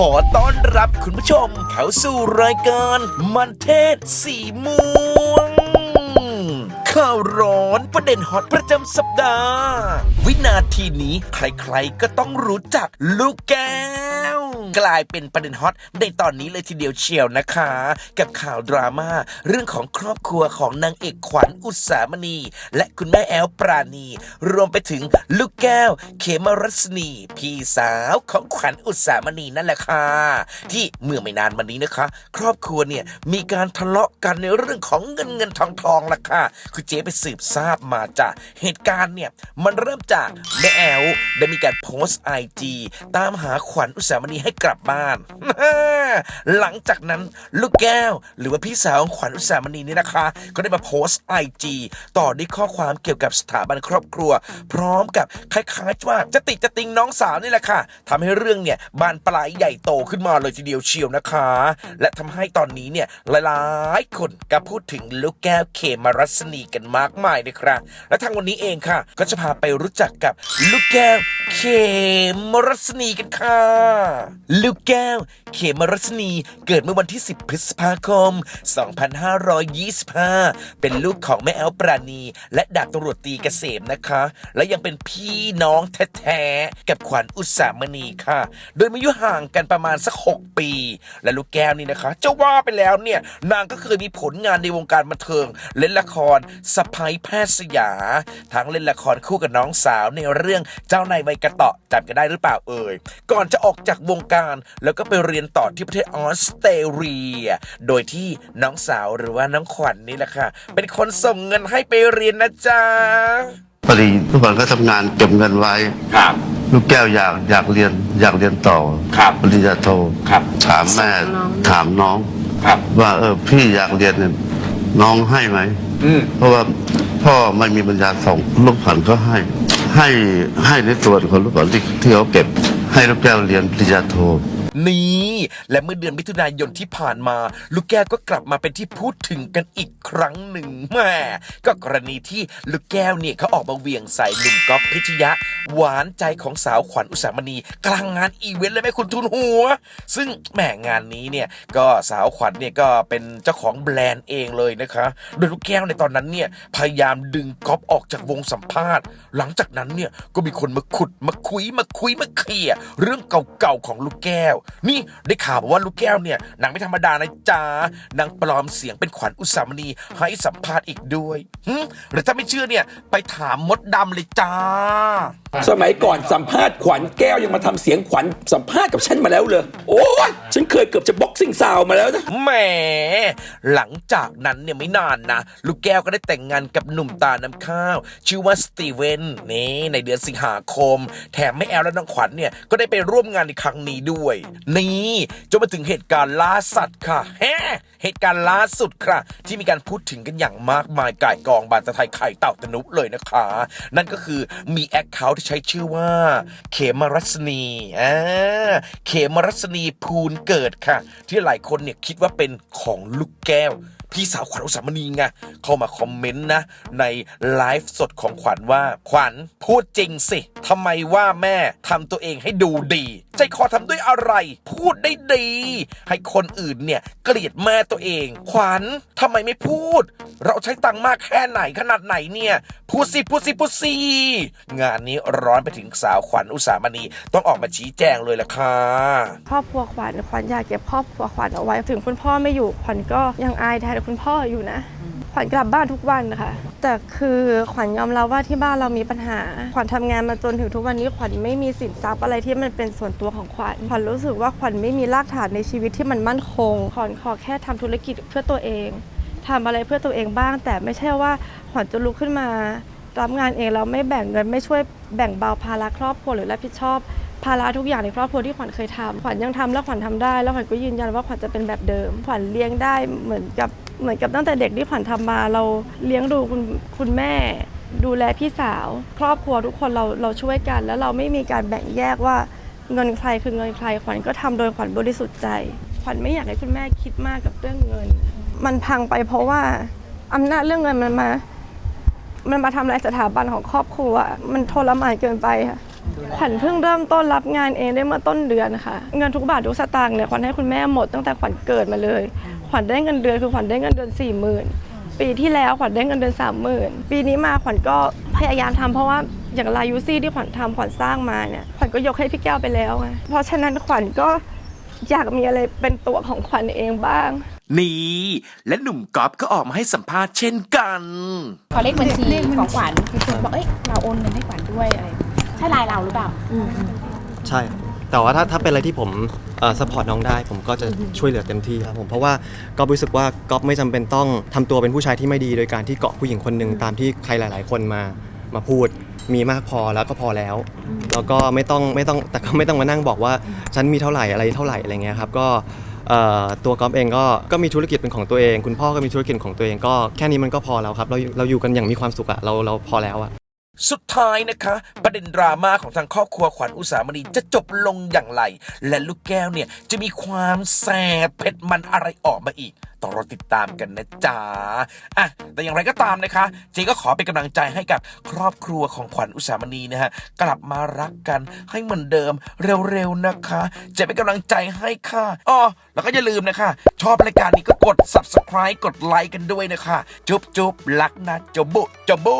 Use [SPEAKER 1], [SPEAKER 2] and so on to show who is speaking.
[SPEAKER 1] ขอต้อนรับคุณผู้ชมเข้าสู่รายการมันเทศสีม่วง ข่าวร้อนประเด็นฮอตประจำสัปดาห์ วินาทีนี้ใครๆก็ต้องรู้จักลูกแก้ว กลายเป็นประเด็นฮอตในตอนนี้เลยทีเดียวเชียวนะคะ กับข่าวดราม่าเรื่องของครอบครัวของนางเอกขวัญอุสามณี และคุณแม่แอลปราณี รวมไปถึงลูกแก้ว เขมรัศนี พี่สาวของขวัญอุสามณีนั่นแหละค่ะ ที่เมื่อไม่นานมานี้นะคะ ครอบครัวเนี่ยมีการทะเลาะกันในเรื่องของเงินเงินทองทองละค่ะคือเจ๊ไปสืบทราบมาจากเหตุการณ์เนี่ยมันเริ่มจากแม่แอลได้มีการโพสต์ไอจีตามหาขวัญอุสามณีให้กลับบ้าน หลังจากนั้นลูกแก้ว หรือว่าพี่สาวของขวัญอุสามณีนี่นะคะ ก็ได้มาโพสต์ไอจีต่อด้วยข้อความเกี่ยวกับสถาบันครอบครัว พร้อมกับคล้ายๆว่าจะติดจะติงน้องสาวนี่แหละค่ะทำให้เรื่องเนี่ยบานปลายใหญ่โตขึ้นมาเลยทีเดียวเชียวนะคะ และทำให้ตอนนี้เนี่ยหลายๆ คนก็พูดถึงลูกแก้วเขมรัศนีกันมากมายเลยครับ และทางวันนี้เองค่ะ ก็จะพาไปรู้จักกับลูกแก้วเขมรัศนีกันค่ะลูกแก้ว เขมรัศนีเกิดเมื่อวันที่ 10 พฤษภาคม 2525 เป็นลูกของแม่แอลปราณี และดาบตำรวจตีเกษมนะคะ และยังเป็นพี่น้องแท้ๆ กับขวัญอุตสามณีค่ะ โดยมายุห่างกันประมาณสัก 6 ปี และลูกแก้วนี่นะคะจะว่าไปแล้วเนี่ย นางก็เคยมีผลงานในวงการบันเทิง เล่นละครสะพ้ยแพทย์สยา ทั้งเล่นละครคู่กับน้องสาวในเรื่องเจ้านายไวยกระเตาะจำกันได้หรือเปล่าเอ่ยก่อนจะออกจากวงการ แล้วก็ไปเรียนต่อที่ประเทศออสเตรเลีย โดยที่น้องสาวหรือว่าน้องขวัญนนี่แหละค่ะ เป็นคนส่งเงินให้ไปเรียนนะจ๊ะ
[SPEAKER 2] พอดีทุกคนก็ทำงานเก็บเงินไว้
[SPEAKER 3] ครับ
[SPEAKER 2] ลูกแก้วอยากอยากเรียนอยากเรียนต่อ
[SPEAKER 3] ครับ
[SPEAKER 2] ปริญญาโท
[SPEAKER 3] ครับ
[SPEAKER 2] ถามแม่ถามน้อง
[SPEAKER 3] ครับ
[SPEAKER 2] ว่าเออพี่อยากเรียนเนี่ยน้องให้ไหม
[SPEAKER 3] อืม
[SPEAKER 2] เพราะว่าพ่อไม่มีปัญญาส่งลูกผันก็ให้ ให้ให้ในส่วนของลูกผันที่ที่เขาเก็บ Aeroplano liyan, plijato. นี่
[SPEAKER 1] และเมื่อเดือนมิถุนายนที่ผ่านมา ลูกแก้วก็กลับมาเป็นที่พูดถึงกันอีกครั้งหนึ่งแม่ก็กรณีที่ลูกแก้วเนี่ยเขาออกมาเวียงใส่หนุ่มก๊อฟพิชยะ หวานใจของสาวขวัญอุสามณี กลางงานอีเวนต์เลยไหมคุณทุนหัว ซึ่งแหมงานนี้เนี่ยก็สาวขวัญเนี่ยก็เป็นเจ้าของแบรนด์เองเลยนะคะ โดยลูกแก้วในตอนนั้นเนี่ยพยายามดึงก๊อฟออกจากวงสัมภาษณ์ หลังจากนั้นเนี่ยก็มีคนมาขุดมาคุยมาคุยมาเคลียร์เรื่องเก่าๆของลูกแก้วนี่ได้ข่าวบอกว่าลูกแก้วเนี่ยนางไม่ธรรมดานะจ๊ะนางปลอมเสียงเป็นขวัญอุสามณีให้สัมภาษณ์อีกด้วยหรือถ้าไม่เชื่อเนี่ยไปถามมดดำเลยจ้า
[SPEAKER 3] สมัยก่อนสัมภาษณ์ขวัญแก้วยังมาทำเสียงขวัญสัมภาษณ์กับฉันมาแล้วเลย โอ้ยฉันเคยเกือบจะบ ซิ่งสาวมาแล้วนะ
[SPEAKER 1] แหมหลังจากนั้นเนี่ยไม่นานนะ ลูกแก้วก็ได้แต่งงานกับหนุ่มตาน้ำข้าว ชื่อว่าสตีเวนนี่ในเดือนสิงหาคม แถมแม่แอลและน้องขวัญเนี่ยก็ได้ไปร่วมงานในครั้งนี้ด้วย นี่จนมาถึงเหตุการณ์ล่าสัตว์ค่ะแฮ เหตุการณ์ล่าสุดค่ะ ที่มีการพูดถึงกันอย่างมากมายก่ายกองบานตะไทยไข่เต่าตนุเลยนะคะ นั่นก็คือมีแอคเคาท์ที่ใช้ชื่อว่า เขมรัศนีอ่าเขมรัศนีภูลเกิดค่ะ ที่หลายคนเนี่ยคิดว่าเป็นของลูกแก้ว พี่สาวขวัญอุสามณีไงเข้ามาคอมเมนต์นะ ในไลฟ์สดของขวัญว่า ขวัญพูดจริงสิทำไมว่าแม่ทำตัวเองให้ดูดี ใจคอทำด้วยอะไร พูดได้ดี ให้คนอื่นเนี่ยเกลียดแม่ตัวเอง ขวัญทำไมไม่พูด เราใช้ตังค์มากแค่ไหนขนาดไหนเนี่ยพูดสิพูดสิพูดสิงานนี้ร้อนไปถึงสาวขวัญอุสามณีต้องออกมาชี้แจงเลยล่ะค่ะ
[SPEAKER 4] ครอบครัวขวัญขวัญอยากเก็บครอบครัวขวัญเอาไว้ถึงคุณพ่อไม่อยู่ขวัญก็ยังอายแทนคุณพ่ออยู่นะ ขวัญกลับบ้านทุกวันนะคะ แต่คือขวัญยอมรับว่าที่บ้านเรามีปัญหา ขวัญทำงานมาจนถึงทุกวันนี้ขวัญไม่มีสินทรัพย์อะไรที่มันเป็นส่วนตัวของขวัญ ขวัญรู้สึกว่าขวัญไม่มีรากฐานในชีวิตที่มันมั่นคง ขวัญขอแค่ทำธุรกิจเพื่อตัวเองทำอะไรเพื่อตัวเองบ้าง แต่ไม่ใช่ว่าขวัญจะลุกขึ้นมารับงานเองแล้วไม่แบ่งเงินไม่ช่วยแบ่งเบาภาระครอบครัวหรือรับผิดชอบ ภาระทุกอย่างในครอบครัวที่ขวัญเคยทำขวัญยังทำแล้วขวัญทำได้ แล้วขวัญก็ยืนยันว่าขวัญจะเป็นแบบเดิม ขวัญเลี้ยงได้เหมือนกับเหมือนกับตั้งแต่เด็กที่ขวัญทำมาเราเลี้ยงดูคุณคุณแม่ ดูแลพี่สาว ครอบครัวทุกคนเราเราช่วยกัน แล้วเราไม่มีการแบ่งแยกว่าเงินใครคือเงินใครขวัญก็ทำโดยขวัญบริสุทธิ์ใจ ขวัญไม่อยากให้คุณแม่คิดมากกับเรื่องเงิน มันพังไปเพราะว่าอำนาจเรื่องเงินมันมา มันมาทำลายสถาบันของครอบครัว มันทรมานเกินไปค่ะ ขวัญเพิ่งเริ่มต้นรับงานเองได้เมื่อต้นเดือนค่ะ เงินทุกบาททุกสตางค์เนี่ยขวัญให้คุณแม่หมดตั้งแต่ขวัญเกิดมาเลย ขวัญได้เงินเดือนคือขวัญได้เงินเดือนสี่หมื่นปีที่แล้วขวัญได้เงินเดือนสามหมื่นปีนี้มาขวัญก็พยายามทำเพราะว่าอย่างลายยูซี่ที่ขวัญทำขวัญสร้างมาเนี่ยขวัญก็ยกให้พี่แก้วไปแล้วไงเพราะฉะนั้นขวัญก็อยากมีอะไรเป็นตัวของขวัญเองบ้าง
[SPEAKER 1] นี่และหนุ่มก๊อฟก็ออกมาให้สัมภาษณ์เช่นกัน
[SPEAKER 5] ขอเลขบัญชีของขวัญคือคนบอกเอ้ยเราโอนเงินให้ขวัญด้วยอะไรใช่ไลน์เราหรือเปล่า
[SPEAKER 6] ใช่ แต่ว่าถ้าถ้าเป็นอะไรที่ผมสปอร์ตน้องได้ ผมก็จะช่วยเหลือเต็มที่ครับผมเพราะว่าก๊อฟรู้สึกว่าก๊อฟไม่จำเป็นต้องทำตัวเป็นผู้ชายที่ไม่ดีโดยการที่เกาะผู้หญิงคนหนึ่งตามที่ใครหลาย ๆ คนมามาพูดมีมากพอแล้วก็พอแล้วแล้วก็ไม่ต้องไม่ต้องแต่ก็ไม่ต้องมานั่งบอกว่าฉันมีเท่าไหร่อะไรเท่าไหร่อะไรเงี้ยครับก็เอ่อตัวก๊อฟเองก็ก็มีธุรกิจเป็นของตัวเอง คุณพ่อก็มีธุรกิจของตัวเองก็แค่นี้มันก็พอแล้วครับเราเราอยู่กันอย่างมีความสุขอะเราเราพอแล้วอะ
[SPEAKER 1] สุดท้ายนะคะ ประเด็นดราม่าของทางครอบครัวขวัญอุสามณีจะจบลงอย่างไร และลูกแก้วเนี่ย จะมีความแสบเผ็ดมันอะไรออกมาอีก ต้องรอติดตามกันนะจ๊ะอะแต่อย่างไรก็ตามนะคะ เจก็ขอเป็นกำลังใจให้กับครอบครัวของขวัญอุสามณีนะฮะกลับมารักกันให้เหมือนเดิมเร็วๆนะคะจะเป็นกำลังใจให้ค่ะอ๋อแล้วก็อย่าลืมนะคะ ชอบรายการนี้ก็กด subscribe กดไลค์กันด้วยนะคะ จุ๊บจุ๊บๆรักนะจบบุจบบุ